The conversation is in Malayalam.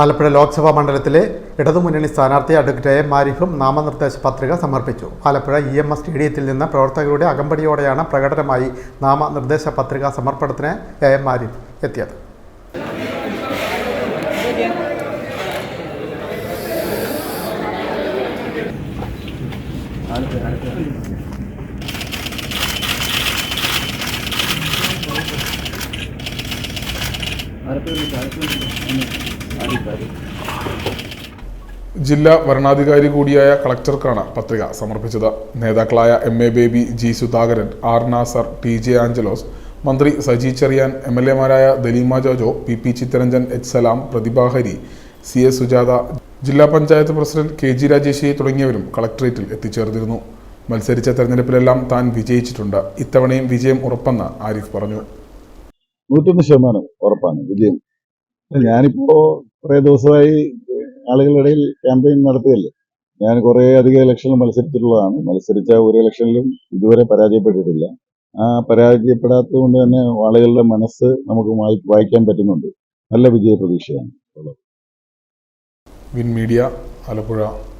ആലപ്പുഴ ലോക്സഭാ മണ്ഡലത്തിലെ ഇടതുമുന്നണി സ്ഥാനാർത്ഥി അഡ്വക്കേറ്റ് എ ആരിഫും നാമനിർദ്ദേശ പത്രിക സമർപ്പിച്ചു. ആലപ്പുഴ ഇ എം എസ് സ്റ്റേഡിയത്തിൽ നിന്ന് പ്രവർത്തകരുടെ അകമ്പടിയോടെയാണ് പ്രകടനമായി നാമനിർദ്ദേശ പത്രിക സമർപ്പണത്തിന് എ എം ആരിഫ് എത്തിയത് ജില്ലാ വരണാധികാരി കൂടിയായ കളക്ടർക്കാണ് പത്രിക സമർപ്പിച്ചത്. നേതാക്കളായ M A Baby G Sudhakaran R Nasar T J Anchalose മന്ത്രി Saji Cherian M L എമാരായ Dalima Jojo P P Chittaranjan H Salam Prathibha Hari C S Sujatha ജില്ലാ പഞ്ചായത്ത് പ്രസിഡന്റ് കെ ജി രാജേഷി തുടങ്ങിയവരും കളക്ടറേറ്റിൽ എത്തിച്ചേർന്നിരുന്നു. മത്സരിച്ച തെരഞ്ഞെടുപ്പിലെല്ലാം താൻ വിജയിച്ചിട്ടുണ്ട്. ഇത്തവണയും വിജയം ഉറപ്പെന്ന് ആരിഫ് പറഞ്ഞു. നൂറ്റൊന്ന് ശതമാനം. ഉറപ്പാണ്. വിജയം ഞാനിപ്പോ കുറെ ദിവസമായി ആളുകളുടെ ഇടയിൽ ക്യാമ്പയിൻ നടത്തുകയല്ലേ. ഞാൻ കുറെ അധികം ഇലക്ഷനിൽ മത്സരിച്ചിട്ടുള്ളതാണ്. മത്സരിച്ച ഒരു ഇലക്ഷനിലും ഇതുവരെ പരാജയപ്പെട്ടിട്ടില്ല. ആ പരാജയപ്പെടാത്തത് കൊണ്ട് തന്നെ ആളുകളുടെ മനസ്സ് നമുക്ക് വായിക്കാൻ പറ്റുന്നുണ്ട്. നല്ല വിജയ പ്രതീക്ഷയാണ് വിൻ മീഡിയ ആലപ്പുഴ.